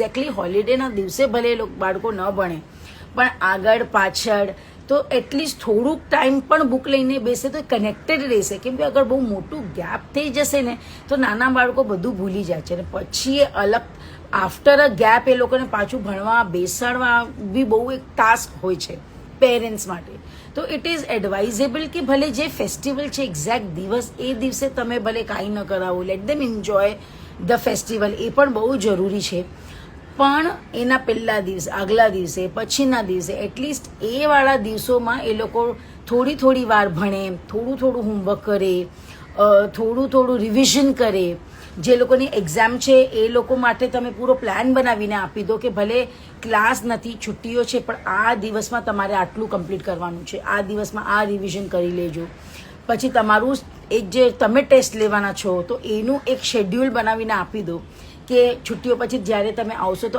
Exactly હોલિડેના દિવસે ભલે એ બાળકો ન ભણે, પણ આગળ, પાછળ, તો એટલીસ્ટ થોડુંક ટાઈમ પણ બુક લઈને બેસે તો કનેક્ટેડ રહેશે. કેમ કે અગર બહુ મોટું ગેપ થઈ જશે ને, તો નાના બાળકો બધું ભૂલી જાય છે. અને પછી એ અલગ આફ્ટર અ ગેપ એ લોકોને પાછું ભણવા, બેસાડવા બી બહુ એક ટાસ્ક હોય છે પેરેન્ટ્સ માટે. તો ઇટ ઇઝ એડવાઇઝેબલ કે ભલે જે ફેસ્ટિવલ છે એક્ઝેક્ટ દિવસ, એ દિવસે તમે ભલે કાંઈ ન કરાવો let them enjoy the festival એ પણ બહુ જરૂરી છે. પણ એના પહેલા દિવસે, આગલા દિવસે, પછીના દિવસે એટલીસ્ટ એ વાળા દિવસોમાં એ લોકો થોડી થોડી વાર ભણે, થોડું થોડું હોમવર્ક કરે થોડું થોડું રિવિઝન કરે. જે લોકોની એક્ઝામ છે, એ લોકો માટે તમે પૂરો પ્લાન બનાવીને આપી દો કે ભલે ક્લાસ નથી, છુટ્ટીઓ છે, પણ આ દિવસમાં તમારે આટલું કમ્પ્લીટ કરવાનું છે. આ દિવસમાં આ રિવિઝન કરી લેજો. પછી તમારું એક જે તમે ટેસ્ટ લેવાના છો, તો એનું એક શેડ્યુલ બનાવીને આપી દો. કે છુટ્ટીઓ પછી જ્યારે તમે આવશો તો